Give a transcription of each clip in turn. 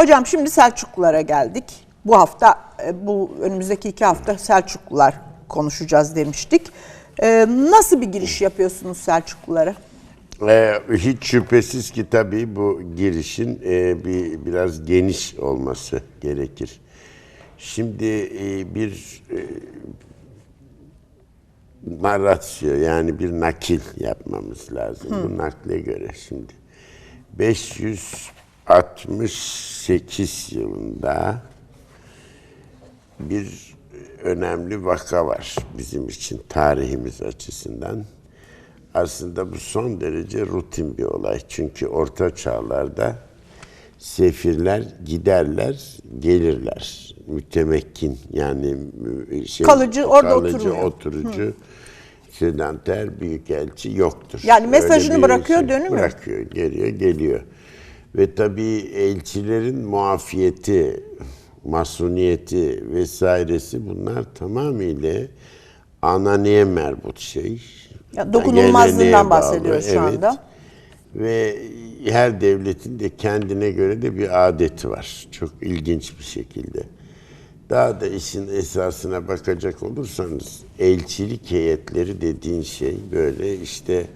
Hocam şimdi Selçuklulara geldik. Bu hafta, e, bu önümüzdeki iki hafta Selçuklular konuşacağız demiştik. E, Nasıl bir giriş yapıyorsunuz Selçuklulara? Ee, hiç şüphesiz ki tabii bu girişin e, bir biraz geniş olması gerekir. Şimdi e, bir e, narratio yani bir nakil yapmamız lazım. Bu nakle göre şimdi 568 yılında bir önemli vaka var bizim için tarihimiz açısından. Aslında bu son derece rutin bir olay. Çünkü orta çağlarda sefirler giderler, gelirler. Mütemekkin yani mü- şey, Kalıcı, orada kalıcı, oturucu, sedanter büyükelçi yoktur. Yani mesajını bırakıyor, dönüyor mu? Bırakıyor, geliyor, geliyor. Ve tabii elçilerin muafiyeti, masuniyeti vesairesi bunlar tamamıyla ananeye merbut şey. Ya dokunulmazlığından bahsediyoruz şu evet. anda. Ve her devletin de kendine göre de bir adeti var. Çok ilginç bir şekilde. Daha da işin esasına bakacak olursanız elçilik heyetleri dediğin şey böyle işte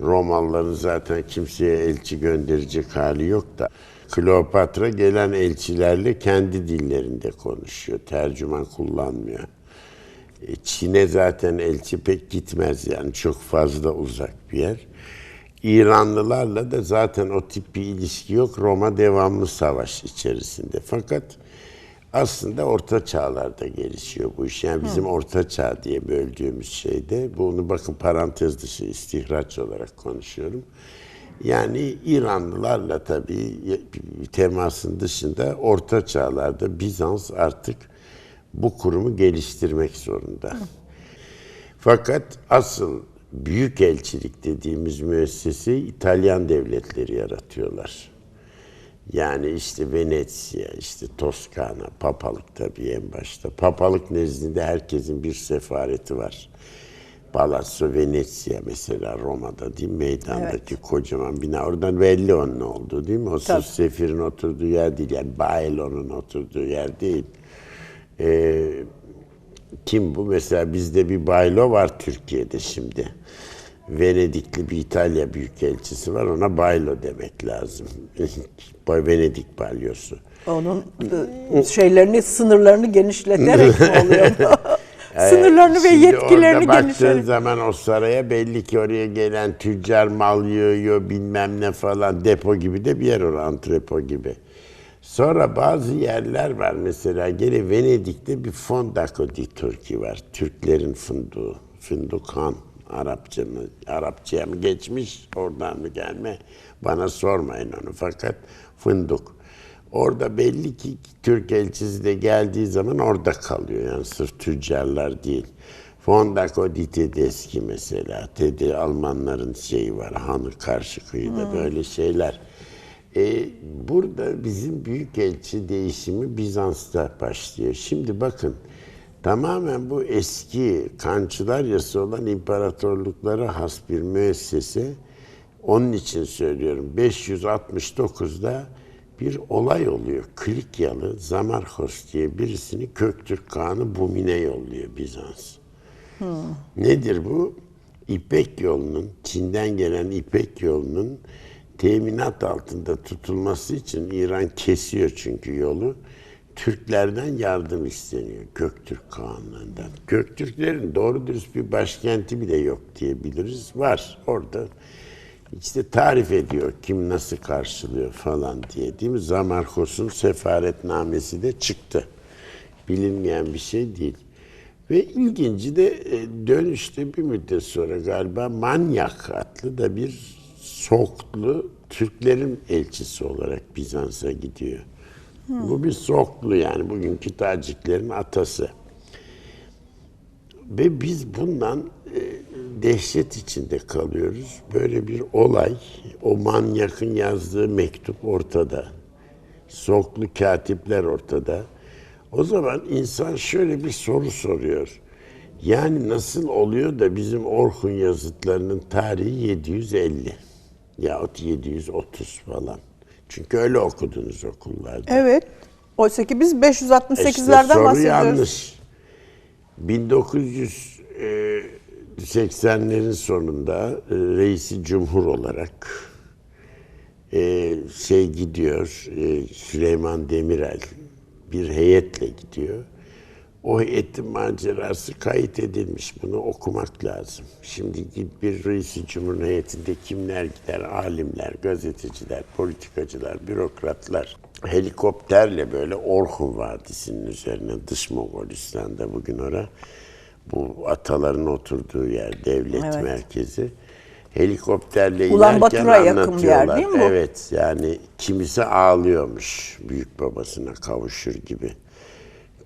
Romalıların zaten kimseye elçi gönderecek hali yok da Kleopatra gelen elçilerle kendi dillerinde konuşuyor. Tercüman kullanmıyor. E, Çin'e zaten elçi pek gitmez yani çok fazla uzak bir yer. İranlılarla da zaten o tip bir ilişki yok. Roma devamlı savaş içerisinde. Fakat aslında orta çağlarda gelişiyor bu iş. Yani bizim orta çağ diye böldüğümüz şeyde bunu bakın parantez dışı istihraç olarak konuşuyorum. Yani İranlılarla tabii temasın dışında orta çağlarda Bizans artık bu kurumu geliştirmek zorunda. Fakat asıl büyük elçilik dediğimiz müessese İtalyan devletleri yaratıyorlar. Yani işte Venezia, işte Toskana, papalık tabii en başta. Papalık nezdinde herkesin bir sefareti var. Palazzo Venezia mesela Roma'da değil mi? Meydandaki kocaman bina. Oradan belli onun ne olduğu değil mi? O sırf sefirin oturduğu yer değil. Yani Baelo'nun oturduğu yer değil. Ee, kim bu? Mesela bizde bir Baylo var Türkiye'de şimdi. Venedikli bir İtalya büyükelçisi var. Ona Baylo demek lazım. Venedik balyosu. Onun e, şeylerini, sınırlarını genişleterek mi oluyor? sınırlarını ve Şimdi yetkilerini genişleterek. zaman o saraya belli ki oraya gelen tüccar mal yığıyor bilmem ne falan depo gibi de bir yer orası antrepo gibi. Sonra bazı yerler var mesela gene Venedik'te bir Fondaco di Turki var. Türklerin fındığı. Fındık Han. Arapça mı, Arapçaya mı geçmiş, oradan mı gelme bana sormayın onu fakat fındık. Orada belli ki Türk elçisi de geldiği zaman orada kalıyor yani sırf tüccarlar değil. Fondaco di Tedeschi mesela, Tedi Almanların şeyi var, Hanı karşı kıyıda böyle şeyler. Ee, burada bizim büyükelçi değişimi Bizans'ta başlıyor. Şimdi bakın tamamen bu eski kançılar yası olan imparatorluklara has bir müessese. Onun için söylüyorum 569'da bir olay oluyor. Klikyalı Zamarhos diye birisini Köktürk Kağan'ı Bumine yolluyor Bizans. Nedir bu? İpek yolunun, Çin'den gelen İpek yolunun teminat altında tutulması için İran kesiyor çünkü yolu. Türklerden yardım isteniyor Göktürk Kağanlarından. Göktürklerin doğru dürüst bir başkenti bile yok diyebiliriz. Var orada. İşte tarif ediyor kim nasıl karşılıyor falan diye değil mi? Zamarkos'un sefaretnamesi de çıktı. Bilinmeyen bir şey değil. Ve ilginci de e, dönüşte bir müddet sonra galiba Manyak adlı da bir Soklu Türklerin elçisi olarak Bizans'a gidiyor. Bu bir Soklu yani bugünkü Taciklerin atası. Ve biz bundan e, dehşet içinde kalıyoruz. Böyle bir olay, o manyakın yazdığı mektup ortada. Soklu katipler ortada. O zaman insan şöyle bir soru soruyor. Yani nasıl oluyor da bizim Orhun yazıtlarının tarihi 750 yahut 730 falan. Çünkü öyle okudunuz okullarda. Evet. Oysa ki biz İşte 568'lerden soru bahsediyoruz. yanlış. 1980'lerin sonunda e, reisi cumhur olarak e, şey gidiyor, e, Süleyman Demirel bir heyetle gidiyor. O heyetin macerası kayıt edilmiş. Bunu okumak lazım. Şimdi git bir reisi cumhur heyetinde kimler gider? Alimler, gazeteciler, politikacılar, bürokratlar. Helikopterle böyle Orhun Vadisi'nin üzerine dış Moğolistan'da bugün ora bu ataların oturduğu yer, devlet Evet. merkezi. Helikopterle Ulan inerken bir yer anlatıyorlar. değil mi bu? Evet yani kimisi ağlıyormuş büyük babasına kavuşur gibi.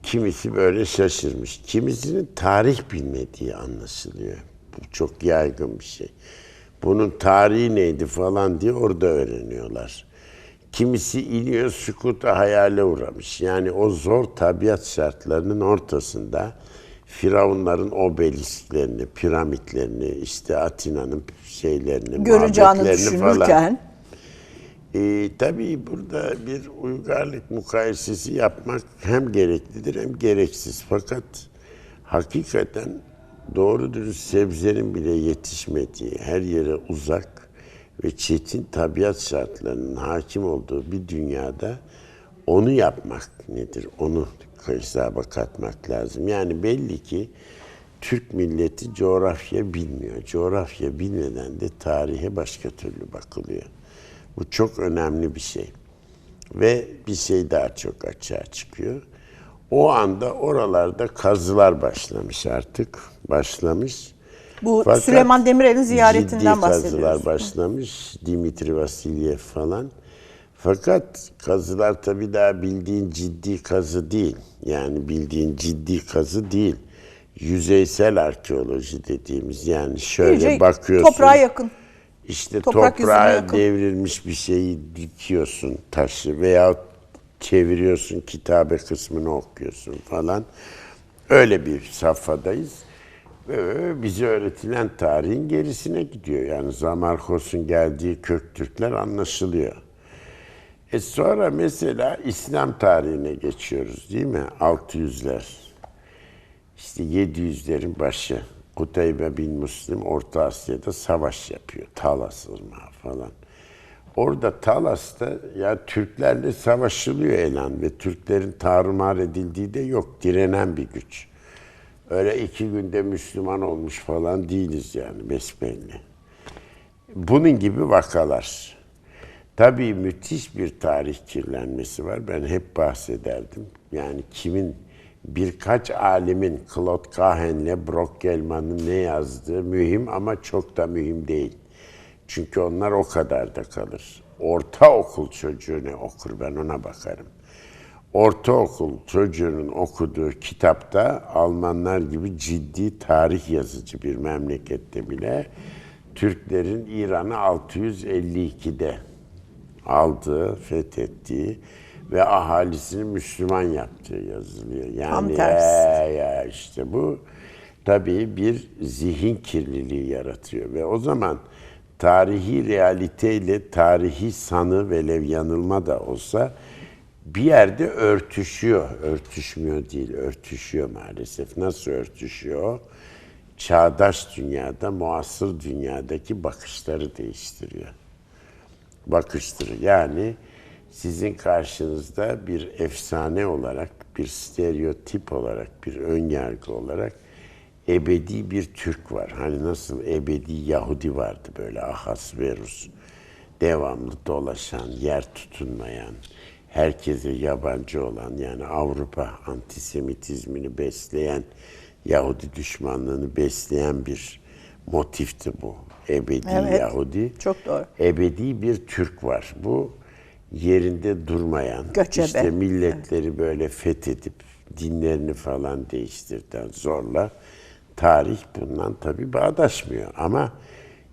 Kimisi böyle şaşırmış. Kimisinin tarih bilmediği anlaşılıyor. Bu çok yaygın bir şey. Bunun tarihi neydi falan diye orada öğreniyorlar. Kimisi iniyor sükuta hayale uğramış. Yani o zor tabiat şartlarının ortasında Firavunların obelisklerini, piramitlerini, işte Atina'nın şeylerini, Göreceğini mabetlerini falan. Ee, tabii burada bir uygarlık mukayesesi yapmak hem gereklidir hem gereksiz. Fakat hakikaten doğru dürüst sebzenin bile yetişmediği, her yere uzak ve çetin tabiat şartlarının hakim olduğu bir dünyada onu yapmak nedir? Onu hesaba katmak lazım. Yani belli ki Türk milleti coğrafya bilmiyor. Coğrafya bilmeden de tarihe başka türlü bakılıyor. Bu çok önemli bir şey. Ve bir şey daha çok açığa çıkıyor. O anda oralarda kazılar başlamış artık. Başlamış. bu Fakat Süleyman Demirel'in ziyaretinden ciddi bahsediyoruz. kazılar başlamış. Dimitri Vasilyev falan. Fakat kazılar tabii daha bildiğin ciddi kazı değil. Yani bildiğin ciddi kazı değil. Yüzeysel arkeoloji dediğimiz yani şöyle İyice bakıyorsun. Toprağa yakın. İşte Toprak toprağa devrilmiş bir şeyi dikiyorsun taşı veya çeviriyorsun kitabe kısmını okuyorsun falan. Öyle bir safhadayız. Ve bize öğretilen tarihin gerisine gidiyor. Yani Zamarkos'un geldiği Köktürkler anlaşılıyor. E sonra mesela İslam tarihine geçiyoruz değil mi? 600'ler. İşte 700'lerin başı. Kutaybe bin Müslim Orta Asya'da savaş yapıyor. Talas falan. Orada Talas'ta ya Türklerle savaşılıyor elan ve Türklerin tarumar edildiği de yok. Direnen bir güç. Öyle iki günde Müslüman olmuş falan değiliz yani besbelli. Bunun gibi vakalar. Tabii müthiş bir tarih kirlenmesi var. Ben hep bahsederdim. Yani kimin birkaç alimin Claude Cahen'le Brock ne yazdığı mühim ama çok da mühim değil. Çünkü onlar o kadar da kalır. Ortaokul çocuğu ne okur ben ona bakarım. Ortaokul çocuğunun okuduğu kitapta Almanlar gibi ciddi tarih yazıcı bir memlekette bile Türklerin İran'ı 652'de aldığı, fethettiği ve ahalisini Müslüman yaptığı yazılıyor. Yani Tam tersi. ya, ya işte bu tabii bir zihin kirliliği yaratıyor ve o zaman tarihi realiteyle tarihi sanı velev yanılma da olsa bir yerde örtüşüyor. Örtüşmüyor değil, örtüşüyor maalesef. Nasıl örtüşüyor? Çağdaş dünyada, muasır dünyadaki bakışları değiştiriyor bakıştır. Yani sizin karşınızda bir efsane olarak, bir stereotip olarak, bir önyargı olarak ebedi bir Türk var. Hani nasıl ebedi Yahudi vardı böyle Ahasverus. Devamlı dolaşan, yer tutunmayan, herkese yabancı olan yani Avrupa antisemitizmini besleyen, Yahudi düşmanlığını besleyen bir motifti bu. Ebedi Evet, Yahudi. çok doğru. Ebedi bir Türk var. Bu yerinde durmayan, Göçebe. işte milletleri böyle fethedip dinlerini falan değiştirden zorla tarih bundan tabii bağdaşmıyor. Ama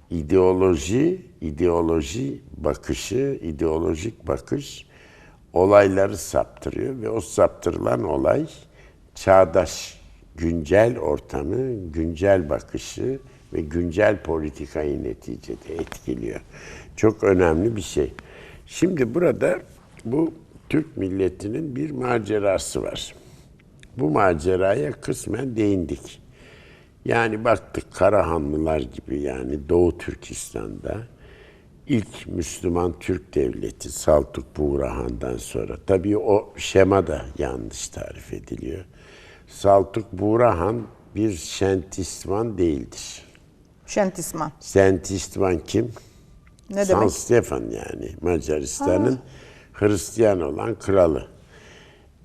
ideoloji, ideoloji bakışı, ideolojik bakış olayları saptırıyor ve o saptırılan olay çağdaş güncel ortamı, güncel bakışı ve güncel politikayı neticede etkiliyor. Çok önemli bir şey. Şimdi burada bu Türk milletinin bir macerası var. Bu maceraya kısmen değindik. Yani baktık Karahanlılar gibi yani Doğu Türkistan'da ilk Müslüman Türk devleti Saltuk Buğrahan'dan sonra. Tabii o şema da yanlış tarif ediliyor. Saltuk Buğrahan bir Şentistvan değildir. Şentisman. Şentistvan kim? Ne San demek? Stefan yani Macaristan'ın Hristiyan olan kralı.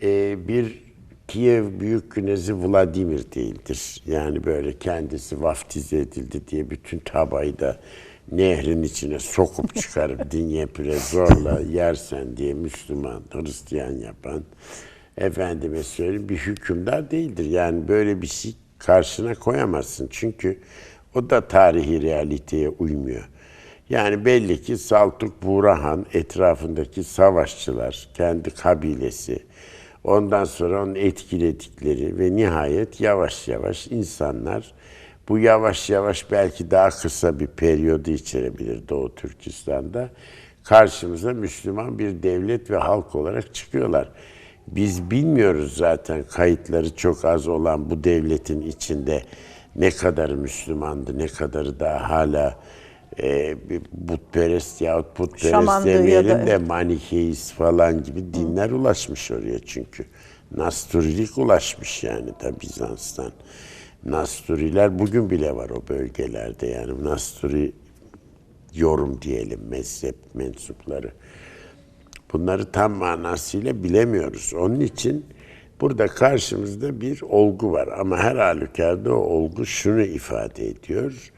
Ee, bir Kiev Büyük Günezi Vladimir değildir. Yani böyle kendisi vaftiz edildi diye bütün tabayı da nehrin içine sokup çıkarıp Dnyepr'e zorla yersen diye Müslüman, Hristiyan yapan efendime söyleyeyim bir hükümdar değildir. Yani böyle bir şey karşına koyamazsın. Çünkü o da tarihi realiteye uymuyor. Yani belli ki Saltuk Buğrahan etrafındaki savaşçılar, kendi kabilesi, ondan sonra onun etkiledikleri ve nihayet yavaş yavaş insanlar bu yavaş yavaş belki daha kısa bir periyodu içerebilir Doğu Türkistan'da. Karşımıza Müslüman bir devlet ve halk olarak çıkıyorlar. Biz bilmiyoruz zaten kayıtları çok az olan bu devletin içinde ne kadar Müslümandı, ne kadarı daha hala e, putperest yahut putperest Şamandığı ya demeyelim da- de Manikeist falan gibi dinler ulaşmış oraya çünkü. Nasturilik ulaşmış yani da Bizans'tan. Nasturiler bugün bile var o bölgelerde yani Nasturi yorum diyelim mezhep mensupları. Bunları tam manasıyla bilemiyoruz. Onun için burada karşımızda bir olgu var ama her halükarda o olgu şunu ifade ediyor.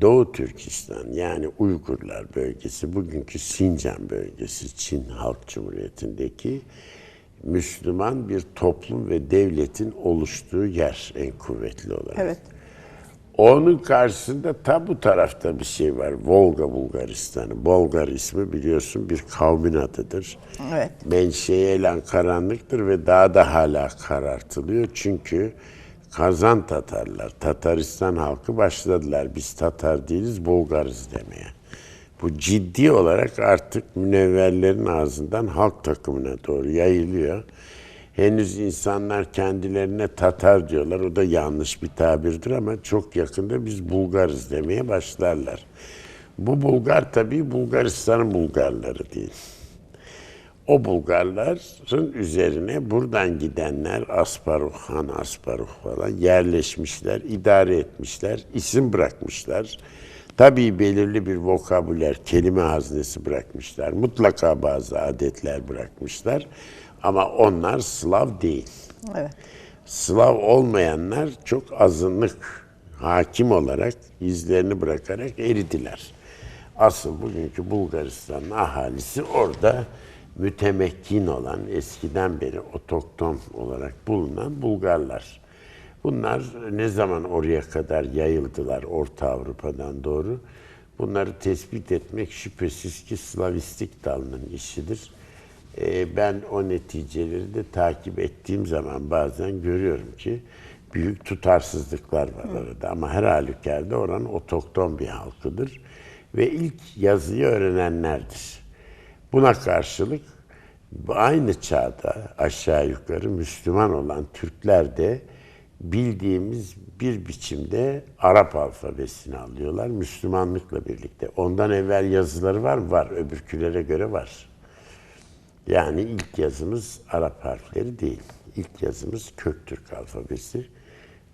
Doğu Türkistan yani Uygurlar bölgesi, bugünkü Sincan bölgesi, Çin Halk Cumhuriyeti'ndeki Müslüman bir toplum ve devletin oluştuğu yer en kuvvetli olarak. Evet. Onun karşısında ta bu tarafta bir şey var. Volga Bulgaristanı. Bolgar ismi biliyorsun bir kavmin adıdır. Evet. Menşei elan karanlıktır ve daha da hala karartılıyor. Çünkü Kazan Tatarlar, Tataristan halkı başladılar. Biz Tatar değiliz, Bulgarız demeye. Bu ciddi olarak artık münevverlerin ağzından halk takımına doğru yayılıyor. Henüz insanlar kendilerine Tatar diyorlar. O da yanlış bir tabirdir ama çok yakında biz Bulgarız demeye başlarlar. Bu Bulgar tabii Bulgaristan'ın Bulgarları değil. O Bulgarların üzerine buradan gidenler Asparuh, Han Asparuh falan yerleşmişler, idare etmişler, isim bırakmışlar. Tabii belirli bir vokabüler, kelime haznesi bırakmışlar. Mutlaka bazı adetler bırakmışlar. Ama onlar Slav değil. Evet. Slav olmayanlar çok azınlık hakim olarak izlerini bırakarak eridiler. Asıl bugünkü Bulgaristan'ın ahalisi orada mütemekkin olan, eskiden beri otokton olarak bulunan Bulgarlar. Bunlar ne zaman oraya kadar yayıldılar Orta Avrupa'dan doğru? Bunları tespit etmek şüphesiz ki Slavistik dalının işidir. Ee, ben o neticeleri de takip ettiğim zaman bazen görüyorum ki büyük tutarsızlıklar var arada. Ama her halükarda oranın otokton bir halkıdır. Ve ilk yazıyı öğrenenlerdir. Buna karşılık aynı çağda aşağı yukarı Müslüman olan Türkler de bildiğimiz bir biçimde Arap alfabesini alıyorlar Müslümanlıkla birlikte. Ondan evvel yazıları var mı? Var. Öbürkülere göre var. Yani ilk yazımız Arap harfleri değil. İlk yazımız Köktürk alfabesi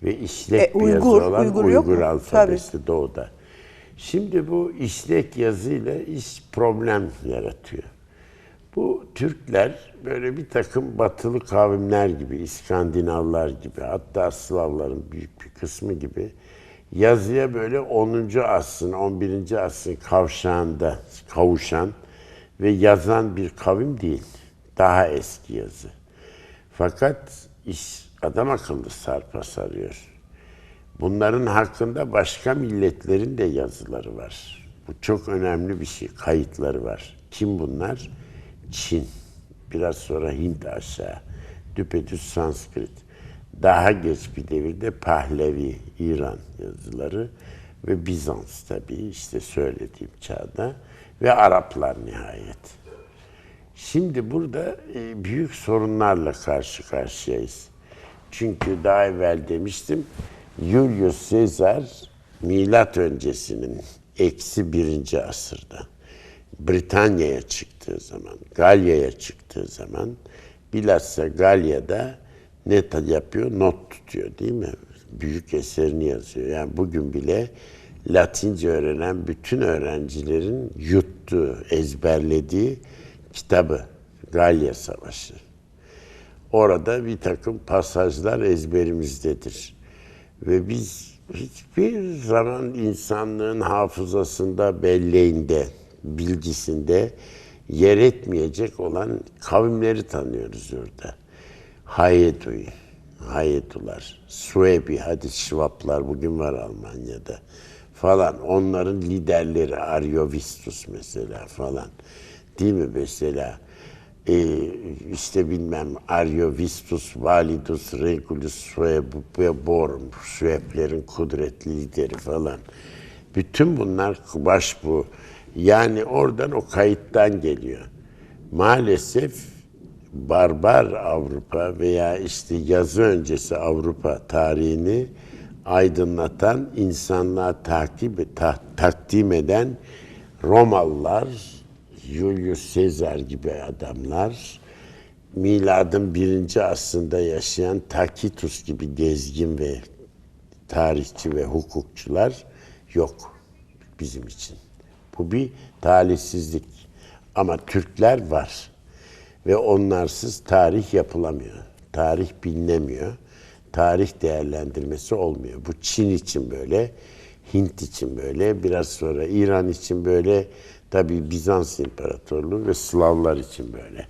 ve işlek E, bir yazı Uygur, olan Uygur Uygur, alfabesi doğuda. Şimdi bu işlek yazıyla iş problem yaratıyor. Bu Türkler böyle bir takım batılı kavimler gibi, İskandinavlar gibi, hatta Slavların büyük bir kısmı gibi yazıya böyle 10. asrın, 11. asrın kavşağında kavuşan ve yazan bir kavim değil. Daha eski yazı. Fakat iş adam akıllı sarpa sarıyor. Bunların hakkında başka milletlerin de yazıları var. Bu çok önemli bir şey. Kayıtları var. Kim bunlar? Çin. Biraz sonra Hint aşağı. Düpedüz Sanskrit. Daha geç bir devirde Pahlevi, İran yazıları ve Bizans tabii işte söylediğim çağda ve Araplar nihayet. Şimdi burada e, büyük sorunlarla karşı karşıyayız. Çünkü daha evvel demiştim Julius Caesar milat öncesinin eksi birinci asırda Britanya'ya çıktığı zaman, Galya'ya çıktığı zaman bilhassa Galya'da ne yapıyor? Not tutuyor değil mi? Büyük eserini yazıyor. Yani bugün bile Latince öğrenen bütün öğrencilerin yuttuğu, ezberlediği kitabı Galya Savaşı. Orada bir takım pasajlar ezberimizdedir. Ve biz hiçbir zaman insanlığın hafızasında, belleğinde, bilgisinde yer etmeyecek olan kavimleri tanıyoruz orada. Hayedu'yu, Hayedular, Suebi, hadi Şvaplar bugün var Almanya'da falan. Onların liderleri Ariovistus mesela falan. Değil mi mesela? Ee, işte bilmem Ariovistus, Validus, Regulus, Sueborum, Sueblerin kudretli lideri falan. Bütün bunlar baş bu. Yani oradan o kayıttan geliyor. Maalesef barbar Avrupa veya işte yazı öncesi Avrupa tarihini aydınlatan, insanlığa takip ta- takdim eden Romalılar, Julius Caesar gibi adamlar, miladın birinci asrında yaşayan Tacitus gibi gezgin ve tarihçi ve hukukçular yok bizim için. Bu bir talihsizlik. Ama Türkler var. Ve onlarsız tarih yapılamıyor. Tarih bilinemiyor. Tarih değerlendirmesi olmuyor. Bu Çin için böyle, Hint için böyle, biraz sonra İran için böyle, tabii Bizans İmparatorluğu ve Slavlar için böyle.